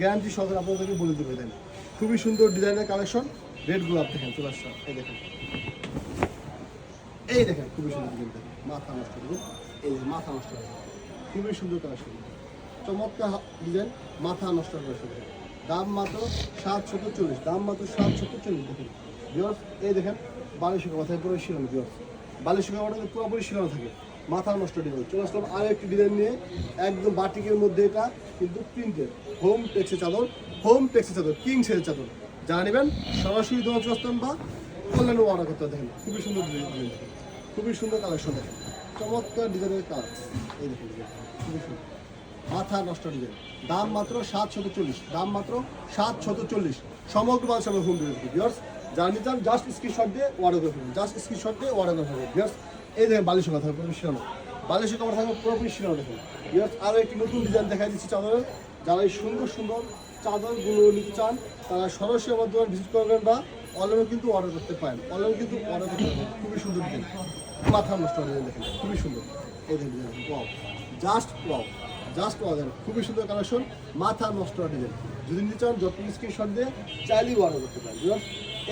Guarantee সহকারে আপনাদেরকে বলে দেবে দেন খুবই সুন্দর ডিজাইনের কালেকশন। গোলাপ দেখেন, চলে আসছে। এই দেখেন। এই দেখেন, খুবই সুন্দর ডিজাইন দেখেন মাথা নষ্ট করবে এই মাথা নষ্ট হবে খুবই সুন্দর কালেকশন। চমৎকার ডিজাইন, মাথা নষ্ট করে দেখেন দাম মাত্র সাত শত চল্লিশ। দাম মাত্র সাত শত চল্লিশ, দেখেন। এই দেখেন মাথায় পুরো শিলানো বিয়স মাথায় পুরোপুরি শিলানো থাকে। মাথা নষ্ট ডিজাইন চলে আসলাম আর একটি ডিজাইন নিয়ে। একদম বাটিকের মধ্যে এটা, কিন্তু প্রিন্টের হোম টেক্সে চাদর হোম টেক্সের চাদর কিং সেল চাদর। যা নেবেন, সরাসরি দোকান চলে আসতাম বা অনলাইনে অর্ডার করতে দেখেন, খুবই সুন্দর ডিজাইন খুবই সুন্দর কালেকশন দেখেন। চমৎকার ডিজাইনের কাজ। এই দেখেন। খুবই সুন্দর। মাথা নষ্ট ডিজাইন দাম মাত্র সাত শত চল্লিশ। দাম মাত্র সাত শত চল্লিশ। সমগ্র বাংলা সবাই হোম ডেলিভারি বিয়ার্স যারা নিতে চান জাস্ট স্ক্রিনশট দিয়ে অর্ডার করে ফেলবেন জাস্ট স্ক্রিনশট দিয়ে অর্ডার করে বিয়ার্স এই দেখেন বালিশের কথা পুরোপুরি শিরানো বালিশের কভার থাকবে পুরোপুরি শিরানো দেখুন। বিয়ার্স আরও একটি নতুন ডিজাইন দেখাই দিচ্ছি চাদরের যারা এই সুন্দর সুন্দর চাদরগুলো নিতে চান, তারা সরাসরি আমার দোকান ভিজিট করবেন বা অনলাইনে কিন্তু অর্ডার করতে পারেন। অনলাইনে কিন্তু অর্ডার করতে পারেন। খুবই সুন্দর ডিজাইন মাথা নষ্ট ডিজাইন দেখেন। খুবই সুন্দর। এই দেখেন জাস্ট ওয়াও জাস্ট ওয়াও দেখেন খুবই সুন্দর কালেকশন মাথা নষ্ট ডিজাইন। যদি নিতে চান যত স্ক্রিনশট দিয়ে চাইলেই অর্ডার করতে পারেন।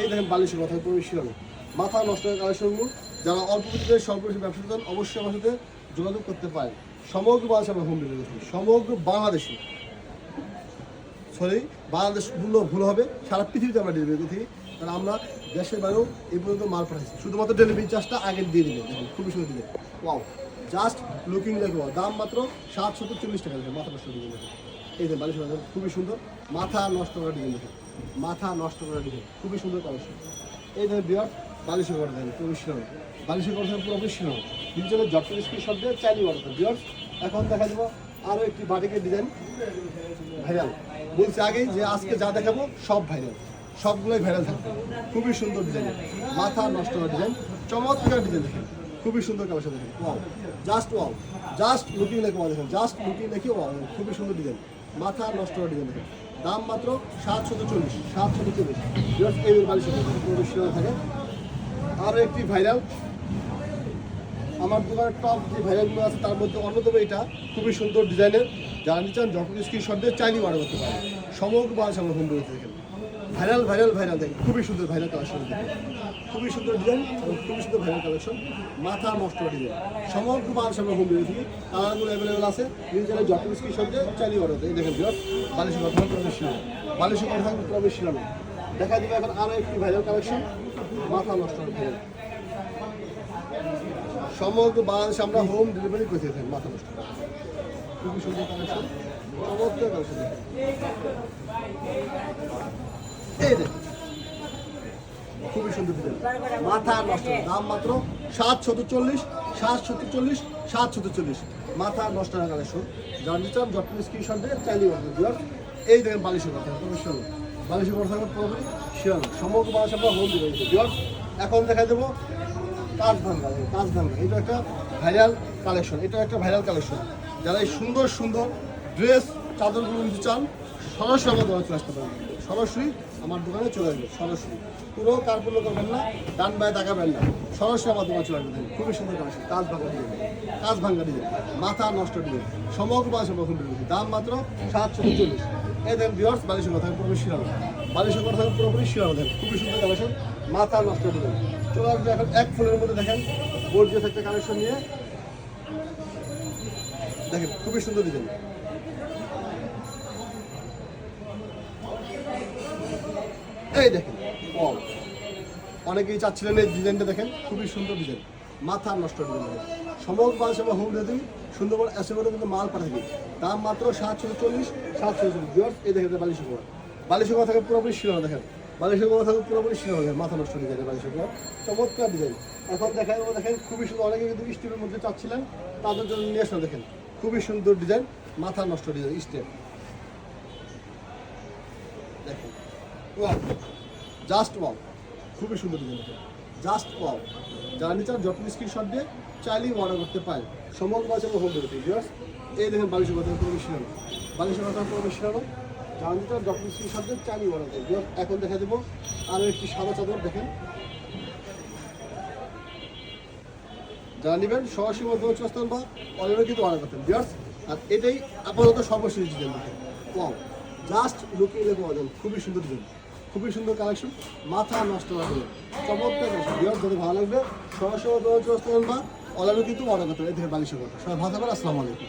এই দেখেন বালিশের কথা, পুরো শিরানো মাথা নষ্ট কালেকশনগুলো যারা অল্প পুঁজিতে স্বল্প ব্যবসা করেন অবশ্যই আমার সাথে যোগাযোগ করতে পারেন। সমগ্র বাংলাদেশে আমরা হোম ডেলিভারি করি। সমগ্র বাংলাদেশে। সরি বাংলাদেশ ভুল ভুল হবে। সারা পৃথিবীতে আমরা ডেলিভারি করছি কারণ আমরা দেশের বাইরেও এই পর্যন্ত মাল পাঠাইছি। শুধুমাত্র ডেলিভারি চার্জটা আগে দিয়ে দিবেন দেখুন, খুবই সুন্দর দিবেন ওয়াও জাস্ট লুকিং লাইক দাম মাত্র সাতশত চল্লিশ টাকা দেখেন, মাথা নষ্ট ডিজাইন দেখেন এই যে বালিশ খুবই সুন্দর, মাথা নষ্ট করা ডিজাইন দেখে মাথা নষ্ট করা ডিজাইন খুবই সুন্দর কালেকশন এই দেখেন বিয়ার, বালিশের করে দেখেন পুরো শিরোনো বালিশের করে দেখেন, পুরোপুরি শিরোনো ডিজিটাল জটকের স্ক্রিন শব্দে চাইনি অর্ডার বিয়ার, এখন দেখা যাব আরও একটি বাটিকের ডিজাইন ভাইরাল বলছি আগেই যে আজকে যা দেখাবো সব ভাইরাল সবগুলোই ভাইরাল থাকবে। খুবই সুন্দর ডিজাইন মাথা নষ্ট করা ডিজাইন চমৎকার ডিজাইন দেখেন। খুবই সুন্দর কালেকশন দেখেন। Wow just wow just looking লেখে ওয়াও দেখেন। জাস্ট লুকিং লেখে ওয়াও খুবই সুন্দর ডিজাইন মাথা নষ্ট করা ডিজাইন দেখেন। দাম মাত্র সাতশত চল্লিশ। সাতশত চল্লিশ। এই বালিশ থাকে। আরও একটি ভাইরাল আমার দোকানের টপ যে ভাইরালগুলো আছে, তার মধ্যে অন্যতম এটা খুবই সুন্দর ডিজাইনের যারা নিতে চান যখন স্ক্রিনশট দিয়ে চাইনি অর্ডার করতে পারেন। সমগ্র বাস আমার হোম ডেলিভারি দেখেন। ভাইরাল ভাইরাল ভাইরাল দেখেন। খুবই সুন্দর ভাইরাল কালেকশন খুবই সুন্দর ডিজাইন এবং খুবই সুন্দর ভাইরাল কালেকশন মাথা নষ্ট ডিজাইন সমগ্র বাস আমার হোম ডেলিভারি কালারগুলো অ্যাভেলেবেল আছে। নিজের যখন স্ক্রিনশট দিয়ে চাইনি অর্ডার এই দেখেন বিরাট বালিশের কথা প্রবেশ ছিল বালিশের কথা প্রবেশ ছিল না দেখা যাবে এখন আরও একটি ভাইরাল কালেকশন মাথা নষ্ট ভাইরাল সমগ্র বাংলাদেশে আমরা হোম ডেলিভারি করে থাকি মাথা করা। খুবই সুন্দর কালেকশন চমৎকার কালেকশন এই দেখুন। খুবই সুন্দর মাথা নষ্ট, দাম মাত্র সাত শত চল্লিশ সাত শত চল্লিশ সাত শত চল্লিশ। মাথা নষ্ট টাকা কালেকশন যার নিচাম যত্ন স্ক্রিনশট দিয়ে চাইলে অর্ডার এই দেখেন বালিশের কথা সুন্দর। বালিশের কথা পুরোপুরি শিওর সমগ্র বাংলাদেশে আমরা হোম দিওয়ার এখন দেখা দেবো কাজ ভাঙ্গা কাজ ভাঙ্গা এটা একটা ভাইরাল কালেকশন এটা একটা ভাইরাল কালেকশন যারা এই সুন্দর সুন্দর ড্রেস চাদরগুলো নিতে চান, সরাসরি চলে আসতে পারেন। সরাসরি আমার দোকানে চলে আসবে, সরাসরি। পুরো কার্পণ্য করবেন না, ডান বায়ে তাকাবেন না। সরাসরি আমার দোকানে চলে আসবেন খুবই সুন্দর কালেকশন, কাজ ভাঙ্গা দিয়ে কাজ ভাঙ্গা দিয়ে মাথা নষ্ট দিয়ে সমগ্র বাসে বখন দাম মাত্র সাতশো চল্লিশ। এই দেখেন বিয়ার্স বালিশের কথা পুরোপুরি শিরানো বালিশের কথা পুরোপুরি শিরানো দেখেন, খুবই সুন্দর কালেকশন, মাথা নষ্ট দিয়ে চলে আসবে এখন এক ফুলের মধ্যে, দেখেন বোর্ডিয়াস একটা কালেকশন নিয়ে। দেখেন, খুবই সুন্দর ডিজাইন এই দেখেন অনেকেই চাচ্ছিলেন এই ডিজাইনটা দেখেন, খুবই সুন্দর ডিজাইন। মাথা নষ্ট ডিজাইন সমগ্র মাল সেবা হোম ডেলিভারি সুন্দরবন করে কিন্তু মাল দিই দাম মাত্র সাতশো চল্লিশ সাতশো চল্লিশ এই দেখেন বালিশ কুমার বালিশ কুমার থাকে পুরোপুরি শিরোনা দেখেন। বালিশ কুমার থাকে পুরোপুরি শিরোনা দেখেন মাথা নষ্ট ডিজাইন বালিশ কুমার চমৎকার ডিজাইন। এখন দেখেন দেখেন, খুবই সুন্দর। অনেকে কিন্তু স্টিলের মধ্যে চাচ্ছিলেন, তাদের জন্য নিয়ে আসলে দেখেন। খুবই সুন্দর ডিজাইন, মাথা নষ্ট ডিজাইন স্টেপ দেখেন ওয়াও জাস্ট ওয়াও খুবই সুন্দর ডিজাইন দেখেন জাস্ট ওয়াও যারা নিচান যত্ন স্ক্রিনশট দিয়ে চাইলেই অর্ডার করতে পারেন। সমগ্র মাঝে হোম ডেলিভারি ভিউয়ার্স এই দেখেন বালিশের কথা পুরো শিরানো বালিশের কথা পুরো শিরানো যারা নিচান যত্ন স্ক্রিনশট দিয়ে চাইলেই অর্ডার করবে ভিউয়ার্স এখন দেখা দেবো আরও একটি সাদা চাদর, দেখেন। যারা নেবেন সরাসরি মাধ্যমে চলে আসতেন বা অনলাইনে কিন্তু অর্ডার করতেন ভিউয়ার্স আর এটাই আপাতত সর্বশেষ ডিজাইন দেখেন। ওয়াও জাস্ট লুকিয়ে লেগে পাওয়া খুবই সুন্দর ডিজাইন খুবই সুন্দর কালেকশন মাথা নষ্ট হবে চমৎকার যদি ভালো লাগবে, সরাসরি বা অনলাইনে কিন্তু অর্ডার করতে হবে। এই থেকে বালিশের কথা। সবাই ভালো থাকবেন, আসসালামু আলাইকুম।